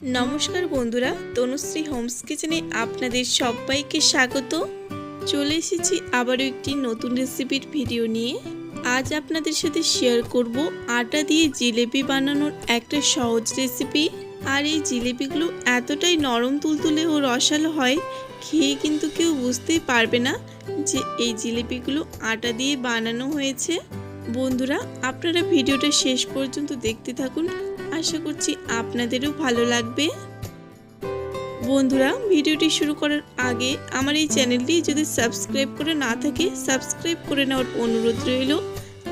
নমস্কার বন্ধুরা, তনুশ্রী হোমস কিচেনে আপনাদের সবাইকে স্বাগত। চলে এসেছি আবারও একটি নতুন রেসিপির ভিডিও নিয়ে। আজ আপনাদের সাথে শেয়ার করব আটা দিয়ে জিলেপি বানানোর একটা সহজ রেসিপি আর এই জিলেপিগুলো এতটাই নরম তুলতুলে ও রসালো হয়, খেয়ে কিন্তু কেউ বুঝতেই পারবে না যে এই জিলেপিগুলো আটা দিয়ে বানানো হয়েছে। বন্ধুরা, আপনারা ভিডিওটা শেষ পর্যন্ত দেখতে থাকুন আশা করছি আপনাদেরও ভালো লাগবে। বন্ধুরা, ভিডিওটি শুরু করার আগে আমার এই চ্যানেলটি যদি সাবস্ক্রাইব করে না থাকে, সাবস্ক্রাইব করে নেওয়ার অনুরোধ রইল।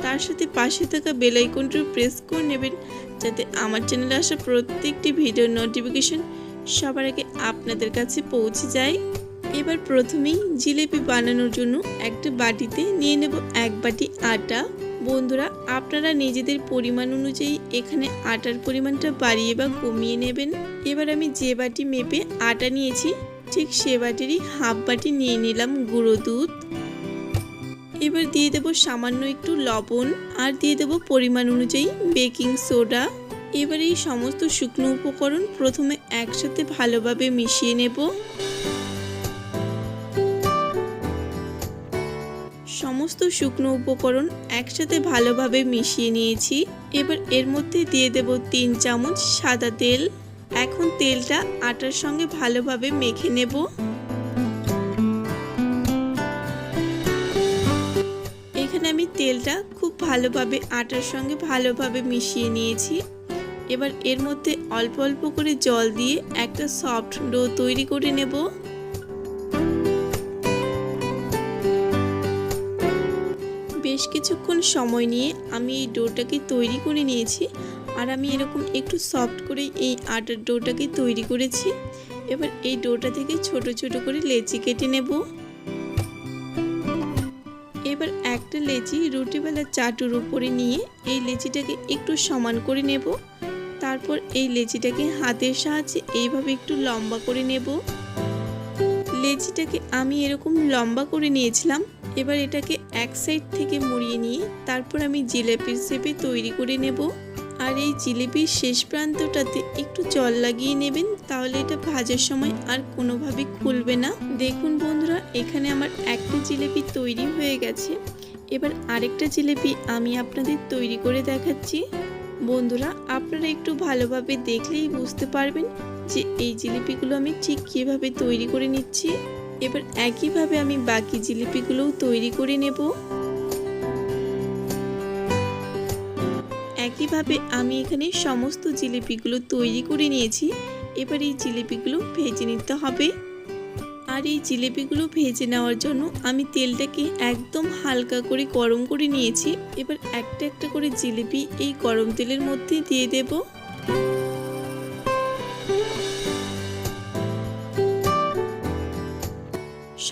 তার সাথে পাশে থাকা বেল আইকনটিও প্রেস করে নেবেন, যাতে আমার চ্যানেলে আসা প্রত্যেকটি ভিডিওর নোটিফিকেশন সবার আগে আপনাদের কাছে পৌঁছে যায়। এবার প্রথমেই জিলেপি বানানোর জন্য একটা বাটিতে নিয়ে নেব এক বাটি আটা। বন্ধুরা, আপনারা নিজেদের পরিমাণ অনুযায়ী এখানে আটার পরিমাণটা বাড়িয়ে বা কমিয়ে নেবেন। এবার আমি যে বাটি মেপে আটা নিয়েছি, ঠিক সে বাটিরই হাফ বাটি নিয়ে নিলাম গুঁড়ো দুধ। এবার দিয়ে দেব সামান্য একটু লবণ আর দিয়ে দেব পরিমাণ অনুযায়ী বেকিং সোডা। এবার এই সমস্ত শুকনো উপকরণ প্রথমে একসাথে ভালোভাবে মিশিয়ে নেব। সমস্ত শুকনো উপকরণ একসাথে ভালোভাবে মিশিয়ে নিয়েছি। এবার এর মধ্যে দিয়ে দেব তিন চামচ সাদা তেল। এখন তেলটা আটার সঙ্গে ভালোভাবে মেখে নেব। এখানে আমি তেলটা খুব ভালোভাবে আটার সঙ্গে ভালোভাবে মিশিয়ে নিয়েছি। এবার এর মধ্যে অল্প অল্প করে জল দিয়ে একটা সফট ডো তৈরি করে নেব। বেশ কিছুক্ষণ সময় নিয়ে আমি এই ডোটাকে তৈরি করে নিয়েছি আর আমি এরকম একটু সফট করে এই আটার ডোটাকে তৈরি করেছি। এবার এই ডোটা থেকে ছোট ছোট করে লেচি কেটে নেব। এবার একটা লেচি রুটিবেলার চাটুর উপরে নিয়ে এই লেচিটাকে একটু সমান করে নেব। তারপর এই লেচিটাকে হাতের সাহায্যে এইভাবে একটু লম্বা করে নেব। লেচিটাকে আমি এরকম লম্বা করে নিয়েছিলাম এবার এটাকে এক সাইড থেকে মুড়িয়ে নিয়ে তারপর আমি জিলেপির শেপে তৈরি করে নেব। আর এই জিলেপির শেষ প্রান্তটাতে একটু জল লাগিয়ে নেবেন, তাহলে এটা ভাজার সময় আর কোনোভাবে খুলবে না। দেখুন বন্ধুরা, এখানে আমার একটা জিলেপি তৈরি হয়ে গেছে। এবার আরেকটা জিলেপি আমি আপনাদের তৈরি করে দেখাচ্ছি। বন্ধুরা, আপনারা একটু ভালোভাবে দেখলেই বুঝতে পারবেন যে এই জিলিপিগুলো আমি ঠিক কীভাবে তৈরি করে নিচ্ছি। এবার একইভাবে আমি বাকি জিলিপিগুলোও তৈরি করে নেব। একইভাবে আমি এখানে সমস্ত জিলিপিগুলো তৈরি করে নিয়েছি। এবার এই জিলিপিগুলো ভেজে নিতে হবে। আর এই জিলিপিগুলো ভেজে নেওয়ার জন্য আমি তেলটাকে একদম হালকা করে গরম করে নিয়েছি। এবার একটা একটা করে জিলিপি এই গরম তেলের মধ্যে দিয়ে দেবো।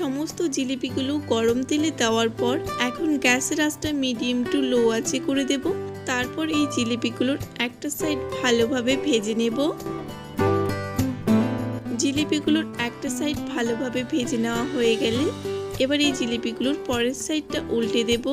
সমস্ত জিলিপিগুলো গরম তেলে দেওয়ার পর এখন গ্যাসের আঁচটা মিডিয়াম টু লো আছে করে দেব। তারপর এই জিলিপিগুলোর একটা সাইড ভালোভাবে ভেজে নেব। জিলিপিগুলোর একটা সাইড ভালোভাবে ভেজে নেওয়া হয়ে গেলে এবার এই জিলিপিগুলোর পরের সাইডটা উল্টে দেব।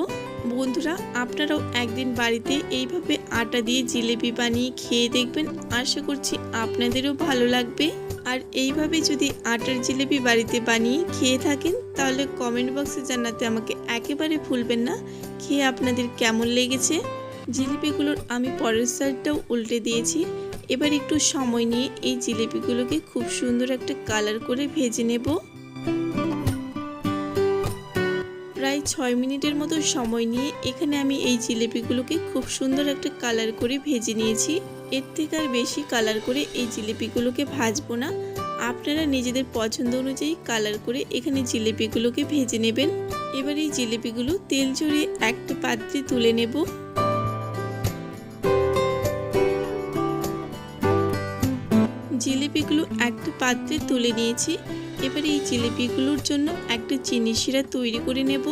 বন্ধুরা, আপনারাও একদিন বাড়িতে এইভাবে আটা দিয়ে জিলিপি বানিয়ে খেয়ে দেখবেন। আশা করছি আপনাদেরও ভালো লাগবে। আর এইভাবে যদি আটার জিলিপি বাড়িতে বানিয়ে খেয়ে থাকেন, তাহলে কমেন্ট বক্সে জানাতে আমাকে একেবারে ভুলবেন না। খেয়ে আপনাদের কেমন লেগেছে? জিলিপিগুলোর আমি পরের সাইডটাও উল্টে দিয়েছি। এবার একটু সময় নিয়ে এই জিলিপিগুলোকে খুব সুন্দর একটা কালার করে ভেজে নেব। প্রায় ছয় মিনিটের মতো সময় নিয়ে এখানে আমি এই জিলিপিগুলোকে খুব সুন্দর একটা কালার করে ভেজে নিয়েছি। এর থেকে আর বেশি কালার করে এই জিলিপিগুলোকে ভাজবো না। আপনারা নিজেদের পছন্দ অনুযায়ী কালার করে এখানে জিলিপিগুলোকে ভেজে নেবেন। এবার এই জিলিপিগুলো তেল ঝরিয়ে একটা পাত্রে তুলে নেব। জিলিপিগুলো একটা পাত্রে তুলে নিয়েছি। এবার এই জিলিপিগুলোর জন্য একটা চিনি শিরা তৈরি করে নেব।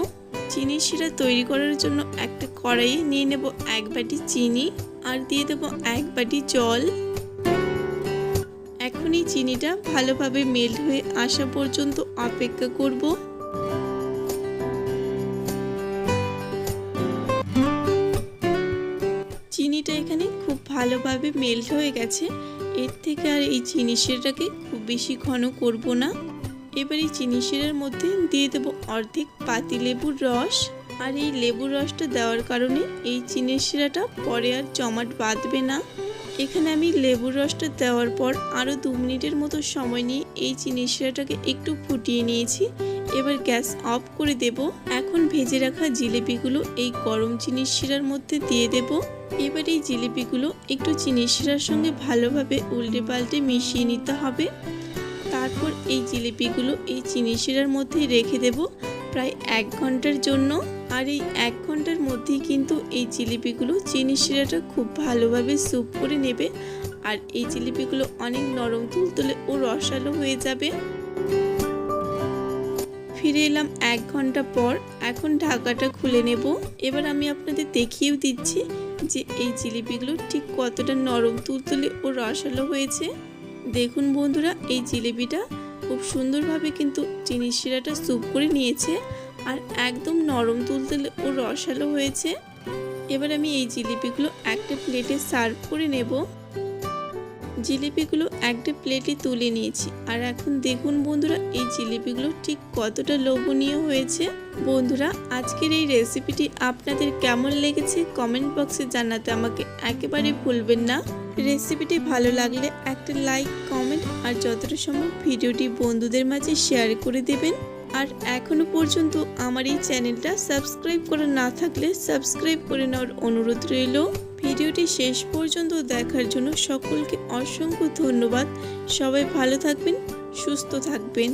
চিনি শিরা তৈরি করার জন্য একটা কড়াইয়ে নিয়ে নেব এক বাটি চিনি। আর দিয়ে দেবো এক বাটি জল। এখন এই চিনিটা ভালোভাবে মেল্ট হয়ে আসা পর্যন্ত অপেক্ষা করব। চিনিটা এখানে খুব ভালোভাবে মেল্ট হয়ে গেছে। এর থেকে আর এই চিনি খুব বেশি ঘন করব না। এবার এই চিনি মধ্যে দিয়ে দেবো অর্ধেক পাতিলেবুর রস। আর এই লেবুর রসটা দেওয়ার কারণে এই চিনি শিরাটা পরে আর জমাট বাঁধবে না। এখানে আমি লেবুর রসটা দেওয়ার পর আরও দু মিনিটের মতো সময় নিয়ে এই চিনি শিরাটাকে একটু ফুটিয়ে নিয়েছি। এবার গ্যাস অফ করে দেব। এখন ভেজে রাখা জিলিপিগুলো এই গরম চিনির শিরার মধ্যে দিয়ে দেব। এবার এই জিলিপিগুলো একটু চিনির শিরার সঙ্গে ভালোভাবে উল্টে পাল্টে মিশিয়ে নিতে হবে। তারপর এই জিলিপিগুলো এই চিনি শিরার মধ্যে রেখে দেব। প্রায় এক ঘণ্টার জন্য। আর এই এক ঘণ্টার মধ্যেই কিন্তু এই জিলিপিগুলো চিনি শিরাটা খুব ভালোভাবে স্যুপ করে নেবে। আর এই জিলিপিগুলো অনেক নরম তুলতুলে ও রসালো হয়ে যাবে। ফিরে এলাম এক ঘণ্টা পর। এখন ঢাকাটা খুলে নেব। এবার আমি আপনাদের দেখিয়েও দিচ্ছি যে এই জিলিপিগুলো ঠিক কতটা নরম তুলতুলে ও রসালো হয়েছে। দেখুন বন্ধুরা, এই জিলিপিটা খুব সুন্দরভাবে কিন্তু চিনি শিরাটা স্যুপ করে নিয়েছে। আর একদম নরম তুলতুলে ও রসালো হয়েছে। এবার আমি এই জিলিপিগুলো একটা প্লেটে সার্ভ করে নেব। জিলিপিগুলো একটা প্লেটে তুলে নিয়েছি। আর এখন দেখুন বন্ধুরা, এই জিলিপিগুলো ঠিক কতটা লোভনীয় হয়েছে। বন্ধুরা, আজকের এই রেসিপিটি আপনাদের কেমন লেগেছে কমেন্ট বক্সে জানাতে আমাকে একেবারে ভুলবেন না। রেসিপিটি ভালো লাগলে একটা লাইক, কমেন্ট আর যতটা সম্ভব ভিডিওটি বন্ধুদের মাঝে শেয়ার করে দেবেন। আর এখনও পর্যন্ত আমার এই চ্যানেলটা সাবস্ক্রাইব করা না থাকলে সাবস্ক্রাইব করে নেওয়ার অনুরোধ রইল। ভিডিওটি শেষ পর্যন্ত দেখার জন্য সকলকে অসংখ্য ধন্যবাদ। সবাই ভালো থাকবেন, সুস্থ থাকবেন।